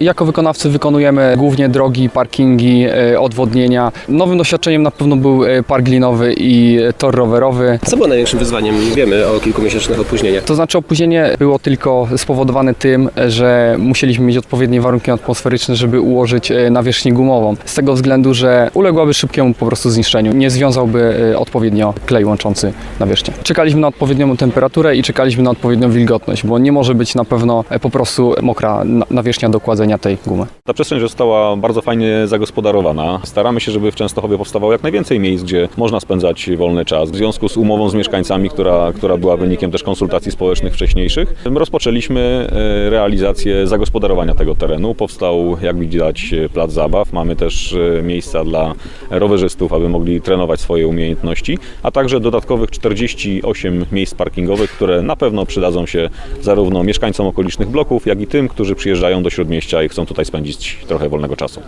Jako wykonawcy wykonujemy głównie drogi, parkingi, e, odwodnienia. Nowym doświadczeniem na pewno był e, park linowy i e, tor rowerowy. Co było największym wyzwaniem? Wiemy o kilkumiesięcznych opóźnieniach. To znaczy opóźnienie było tylko spowodowane tym, że musieliśmy mieć odpowiednie warunki atmosferyczne, żeby ułożyć nawierzchnię gumową. Z tego względu, że uległaby szybkiemu po prostu zniszczeniu. Nie związałby odpowiednio klej łączący nawierzchnię. Czekaliśmy na odpowiednią temperaturę i czekaliśmy na odpowiednią wilgotność, bo nie może być na pewno po prostu mokra na- nawierzchnia do kładzenia tej gumy. Ta przestrzeń została bardzo fajnie zagospodarowana. Staramy się, żeby w Częstochowie powstawało jak najwięcej miejsc, gdzie można spędzać wolny czas. W związku z umową z mieszkańcami, która, która była wynikiem też konsultacji społecznych wcześniejszych, rozpoczęliśmy e, realizację zagospodarowania tego terenu. Powstał, jak widać, plac zabaw. Mamy też e, miejsca dla rowerzystów, aby mogli trenować swoje umiejętności, a także dodatkowych 48 miejsc parkingowych, które na pewno przydadzą się zarówno mieszkańcom okolicznych bloków, jak i tym, którzy przyjeżdżają do Śródmieścia i chcą tutaj spędzić trochę wolnego czasu.